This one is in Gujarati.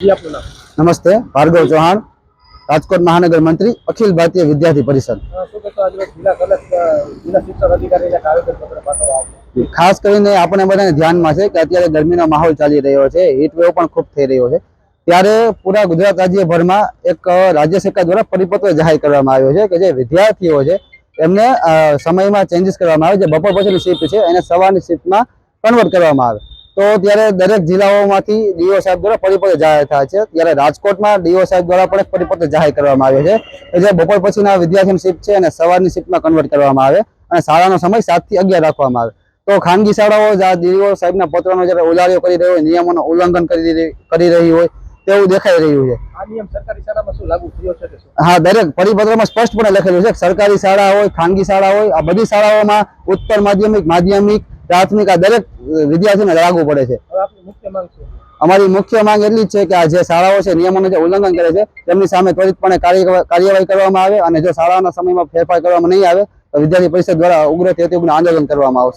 નમસ્તે ભાર્ગવ ચૌહાણ રાજકોટ મહાનગર મંત્રી અખિલ ભારતીય વિદ્યાર્થી પરિષદ. ખાસ કરીને આપણે બધાને ધ્યાનમાં છે કે અત્યારે ગરમીનો માહોલ ચાલી રહ્યો છે હીટ વેવ પણ ખૂબ થઈ રહ્યો છે. ત્યારે પૂરા ગુજરાત રાજ્યભરમાં એક રાજ્ય સરકાર દ્વારા પરિપત્ર જાહેર કરવામાં આવ્યો છે કે જે વિદ્યાર્થીઓ છે એમને સમયમાં ચેન્જીસ કરવામાં આવે. જે બપોર પછીની શિફ્ટ છે એને સવારની શિફ્ટમાં કન્વર્ટ કરવામાં આવે. તો ત્યારે દરેક જિલ્લાઓમાંથી ડીઓ સાહેબ દ્વારા પરિપત્ર જાહેર થાય છે. ત્યારે રાજકોટમાં ડીઓ સાહેબ દ્વારા પણ એક પરિપત્ર જાહેર કરવામાં આવ્યો છે. કે જે બપોર પછીના વિદ્યાર્થીની શિફ્ટ છે અને સવારની શિફ્ટમાં કન્વર્ટ કરવામાં આવે અને શાળાનો સમય સાતથી અગિયાર રાખવામાં આવે. તો ખાનગી શાળાઓ ડીઓ સાહેબના પત્રનો જ્યારે ઉલાળ્યો કરી રહ્યો હોય નિયમોનું ઉલ્લંઘન કરી રહી- કરી રહી હોય તેવું દેખાઈ રહ્યું છે. હા દરેક પરિપત્રમાં સ્પષ્ટપણે લખેલું છે સરકારી શાળા હોય ખાનગી શાળા હોય આ બધી શાળાઓમાં ઉત્તર માધ્યમિક માધ્યમિક પ્રાથમિક આ દરેક વિદ્યાર્થીને લાગુ પડે છે. અમારી મુખ્ય માંગ એટલી જ છે કે આ જે શાળાઓ છે નિયમોનું જે ઉલ્લંઘન કરે છે તેમની સામે ત્વરિતપણે કાર્ય- કાર્યવાહી કરવામાં આવે અને જો શાળાના સમયમાં ફેરફાર કરવામાં નહીં આવે તો વિદ્યાર્થી પરિષદ દ્વારા ઉગ્રથી અતિ ઉગ્ર આંદોલન કરવામાં આવશે.